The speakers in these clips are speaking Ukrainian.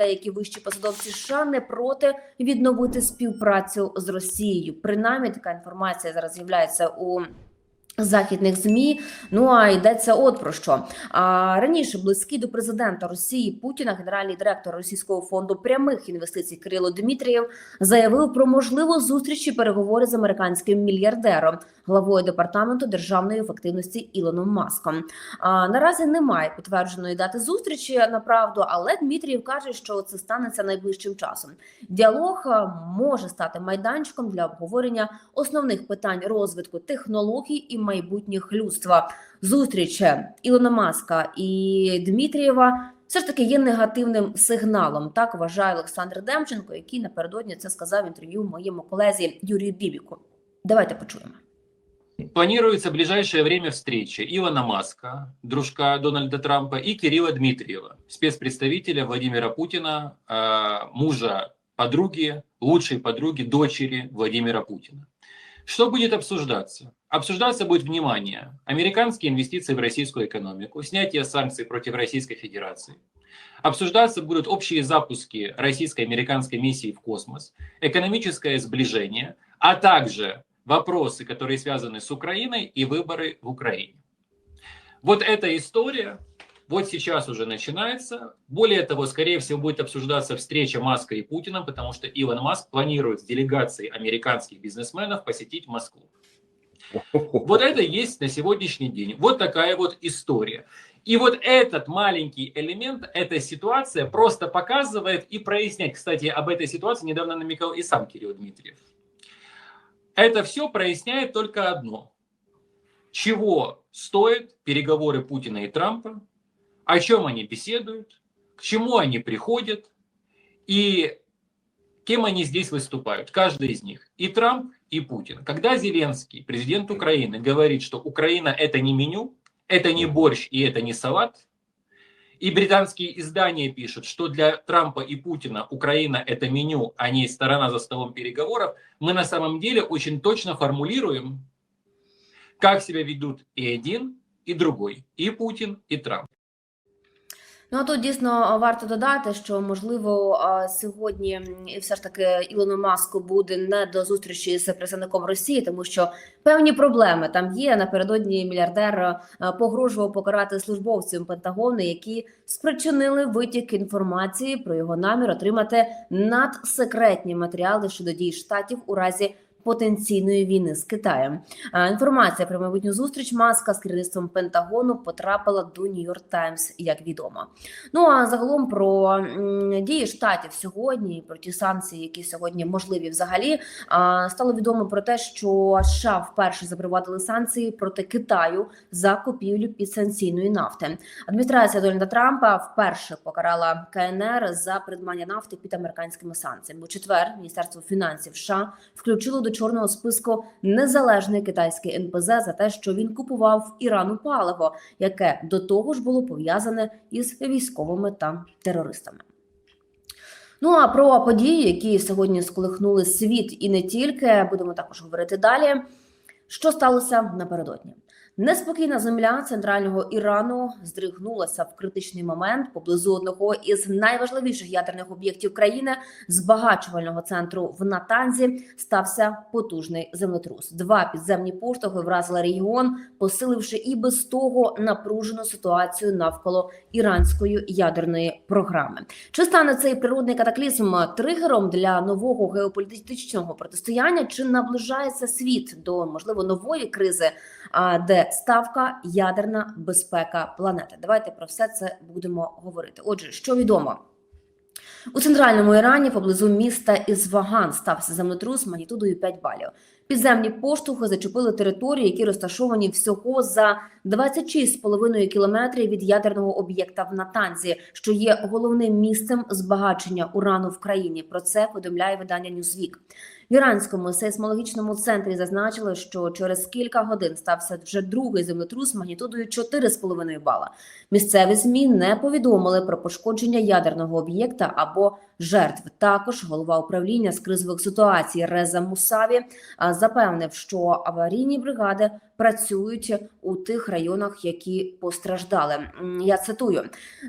деякі вищі посадовці США не проти відновити співпрацю з Росією. Принаймні, така інформація зараз з'являється у. Західних змі, ну а йдеться от про що. А раніше близький до президента Росії Путіна, генеральний директор Російського фонду прямих інвестицій Кирило Дмитрієв заявив про можливу зустріч і переговори з американським мільярдером, главою департаменту державної ефективності Ілоном Маском. А наразі немає підтвердженої дати зустрічі на правду, але Дмитрієв каже, що це станеться найближчим часом. Діалог може стати майданчиком для обговорення основних питань розвитку технологій і майбутніх людства. Зустріч Ілона Маска і Дмитрієва все ж таки є негативним сигналом. Так вважає Олександр Демченко, який напередодні це сказав в інтерв'ю моєму колезі Юрію Бібіку. Давайте почуємо. Планируется в ближайшее время встреча Илона Маска, дружка Дональда Трампа, и Кирилла Дмитриева, спецпредставителя Владимира Путина, мужа подруги, лучшей подруги, дочери Владимира Путина. Что будет обсуждаться? Обсуждаться будет внимание, американские инвестиции в российскую экономику, снятие санкций против Российской Федерации. Обсуждаться будут общие запуски российско-американской миссии в космос, экономическое сближение, а также вопросы, которые связаны с Украиной и выборы в Украине. Вот эта история вот сейчас уже начинается. Более того, скорее всего, будет обсуждаться встреча Маска и Путина, потому что Илон Маск планирует с делегацией американских бизнесменов посетить Москву. Вот это есть на сегодняшний день. Вот такая вот история. И вот этот маленький элемент, эта ситуация просто показывает и проясняет. Кстати, об этой ситуации недавно намекал и сам Кирилл Дмитриев. Это все проясняет только одно. Чего стоят переговоры Путина и Трампа, о чем они беседуют, к чему они приходят и кем они здесь выступают, каждый из них, и Трамп, и Путин. Когда Зеленский, президент Украины, говорит, что Украина это не меню, это не борщ и это не салат, и британские издания пишут, что для Трампа и Путина Украина это меню, а не сторона за столом переговоров, мы на самом деле очень точно формулируем, как себя ведут и один, и другой, и Путин, и Трамп. Ну а тут дійсно варто додати, що можливо сьогодні все ж таки Ілону Маску буде не до зустрічі з представником Росії, тому що певні проблеми там є. Напередодні мільярдер погрожував покарати службовців Пентагону, які спричинили витік інформації про його намір отримати надсекретні матеріали щодо дій штатів у разі. Потенційної війни з Китаєм інформація про майбутню зустріч маска з керівництвом Пентагону потрапила до Нью-Йорк Таймс, як відомо. Ну а загалом про дії штатів сьогодні, про ті санкції, які сьогодні можливі взагалі, стало відомо про те, що США вперше запровадили санкції проти Китаю за купівлю підсанкційної нафти. Адміністрація Дональда Трампа вперше покарала КНР за придбання нафти під американськими санкціями. У четвер Міністерство фінансів США включило до чорного списку незалежний китайський НПЗ за те, що він купував в Ірану паливо, яке до того ж було пов'язане із військовими та терористами. Ну а про події, які сьогодні сколихнули світ, і не тільки будемо також говорити далі. Що сталося напередодні? Неспокійна земля центрального Ірану здригнулася в критичний момент поблизу одного із найважливіших ядерних об'єктів країни збагачувального центру в Натанзі стався потужний землетрус. Два підземні поштовхи вразили регіон, посиливши і без того напружену ситуацію навколо іранської ядерної програми. Чи стане цей природний катаклізм тригером для нового геополітичного протистояння? Чи наближається світ до можливо нової кризи? Де ставка ядерна безпека планети. Давайте про все це будемо говорити. Отже, що відомо. У центральному Ірані поблизу міста Ізваган стався землетрус магнітудою 5 балів. Підземні поштовхи зачепили території, які розташовані всього за 26,5 кілометрів від ядерного об'єкта в Натанзі, що є головним місцем збагачення урану в країні. Про це повідомляє видання Newsweek. В іранському сейсмологічному центрі зазначили, що через кілька годин стався вже другий землетрус магнітудою 4,5 бала. Місцеві змі не повідомили про пошкодження ядерного об'єкта або жертв. Також голова управління з кризових ситуацій Реза Мусаві запевнив, що аварійні бригади працюють у тих районах, які постраждали. Я цитую: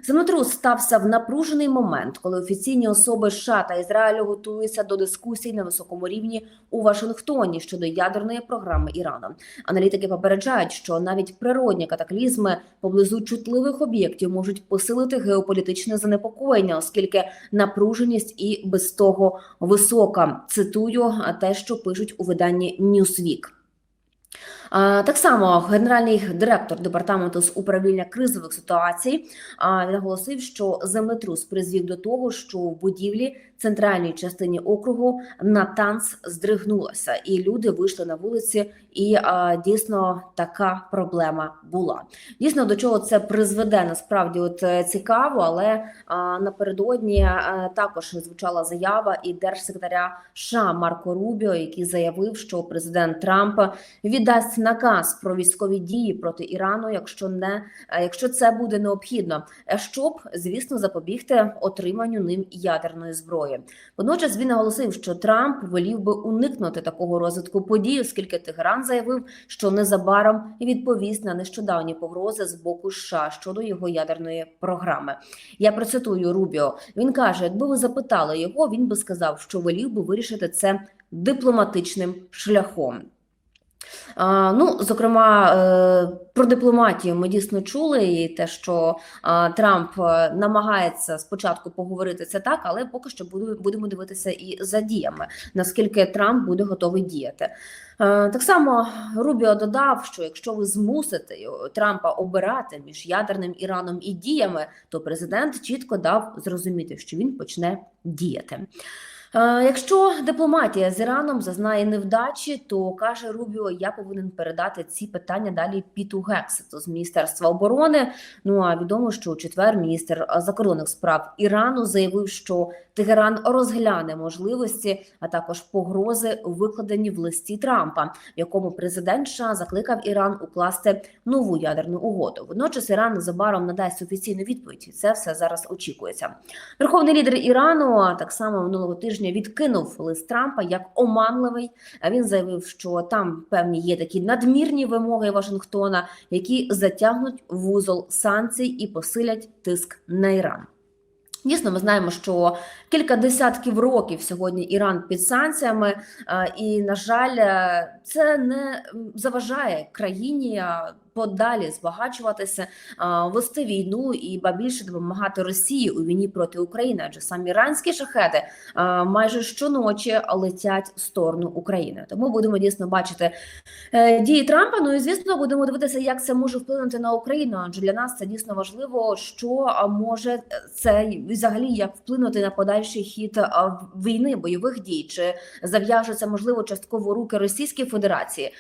землетрус стався в напружений момент, коли офіційні особи США та Ізраїлю готуються до дискусій на високому рівні у Вашингтоні щодо ядерної програми Ірану. Аналітики попереджають, що навіть природні катаклізми поблизу чутливих об'єктів можуть посилити геополітичне занепокоєння, оскільки напруженість і без того висока. Цитую те, що пишуть у виданні Newsweek. Так само генеральний директор департаменту з управління кризових ситуацій наголосив, що землетрус призвів до того, що в будівлі центральній частині округу Натанс здригнулася, і люди вийшли на вулиці, і дійсно така проблема була. Дійсно, до чого це призведе насправді от е, цікаво, але напередодні е, також звучала заява і держсекретаря США Марко Рубіо, який заявив, що президент Трамп віддасть наказ про військові дії проти Ірану, якщо не е, якщо це буде необхідно, е, щоб звісно запобігти отриманню ним ядерної зброї. Водночас він наголосив, що Трамп волів би уникнути такого розвитку подій, оскільки Тегеран заявив, що незабаром відповість на нещодавні погрози з боку США щодо його ядерної програми. Я процитую Рубіо. Він каже: якби ви запитали його, він би сказав, що волів би вирішити це дипломатичним шляхом. Ну, зокрема, е, про дипломатію ми дійсно чули, і те, що Трамп е, намагається спочатку поговорити це так, але поки що будемо дивитися і за діями, наскільки Трамп буде готовий діяти. Е, Так само Рубіо додав, що якщо ви змусите Трампа обирати між ядерним Іраном і діями, то президент чітко дав зрозуміти, що він почне діяти. Е, Якщо дипломатія з Іраном зазнає невдачі, то каже Рубіо, я повинен передати ці питання далі Піту Гексету з міністерства оборони. Ну а відомо, що у четвер міністр закордонних справ Ірану заявив, що Тегеран розгляне можливості, а також погрози, викладені в листі Трампа, в якому президент США закликав Іран укласти нову ядерну угоду. Водночас Іран незабаром надасть офіційну відповідь. Це все зараз очікується. Верховний лідер Ірану так само минулого тижня відкинув лист Трампа як оманливий. Він заявив, що там певні є такі надмірні вимоги Вашингтона, які затягнуть вузол санкцій і посилять тиск на Іран. Дійсно, ми знаємо, що кілька десятків років сьогодні Іран під санкціями, і на жаль, е, це не заважає країні подалі збагачуватися, вести війну і ба більше допомагати Росії у війні проти України. Адже самі іранські шахеди майже щоночі летять в сторону України. Тому будемо дійсно бачити е, дії Трампа. Ну і звісно, будемо дивитися, як це може вплинути на Україну. Адже для нас це дійсно важливо, що може це взагалі як вплинути на подальший хід війни, бойових дій, чи зав'яжуться можливо частково руки Російської Федерації.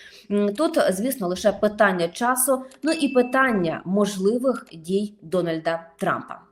Тут, звісно, лише питання часу, ну і питання можливих дій Дональда Трампа.